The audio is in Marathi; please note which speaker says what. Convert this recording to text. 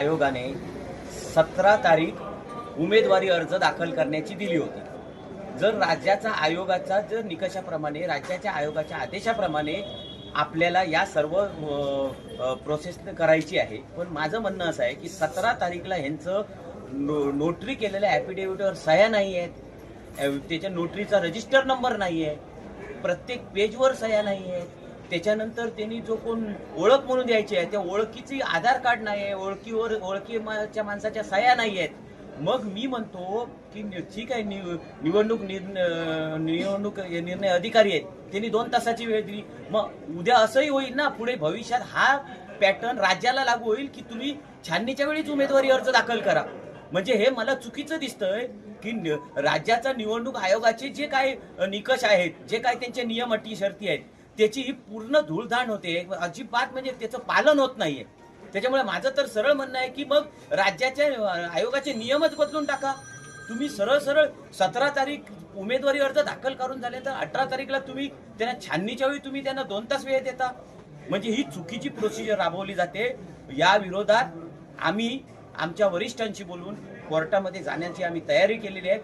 Speaker 1: आयोगाने सतरा तारीख उमेदवारी अर्ज दाखल करण्याची दिली होती. जर राज्याचा आयोगाचा जर निकषाप्रमाणे राज्याच्या आयोगाच्या आदेशाप्रमाणे आपल्याला या सर्व प्रोसेस करायची आहे पण माझं म्हणणं असं आहे की सतरा तारीखला ह्यांचं नो नोटरी केलेल्या ॲफिडेव्हिटवर सह्या नाही आहेत. त्याच्या नोटरीचा रजिस्टर नंबर नाही आहे. प्रत्येक पेजवर सह्या नाही आहेत. त्याच्यानंतर त्यांनी जो कोण ओळख म्हणून द्यायची आहे त्या ओळखीची आधार कार्ड नाही आहे ओळखीवर ओळखीच्या माणसाच्या सह्या नाही आहेत. मग मी म्हणतो की ठीक आहे निवडणूक निवडणूक निर्णय अधिकारी आहेत. त्यांनी दोन तासाची वेळ दिली. मग उद्या असंही होईल ना पुढे भविष्यात हा पॅटर्न राज्याला लागू होईल की तुम्ही छाननीच्या वेळीच उमेदवारी अर्ज दाखल करा. म्हणजे हे मला चुकीचं दिसतंय की राज्याचा निवडणूक आयोगाचे जे काय निकष आहेत जे काय त्यांचे नियम अटी शर्ती आहेत त्याची ही पूर्ण धूळधाण होते. अजिबात म्हणजे त्याचं पालन होत नाहीये. त्याच्यामुळे माझं तर सरळ म्हणणं आहे की मग राज्याच्या आयोगाचे नियमच बदलून टाका. तुम्ही सरळ सरळ सतरा तारीख उमेदवारी अर्ज दाखल करून झाले तर अठरा तारीखला तुम्ही त्यांना छाननीच्या वेळी तुम्ही त्यांना दोन तास वेळ देता. म्हणजे ही चुकीची प्रोसिजर राबवली जाते. या विरोधात आम्ही आमच्या वरिष्ठांशी बोलून कोर्टामध्ये जाण्याची आम्ही तयारी केलेली आहे.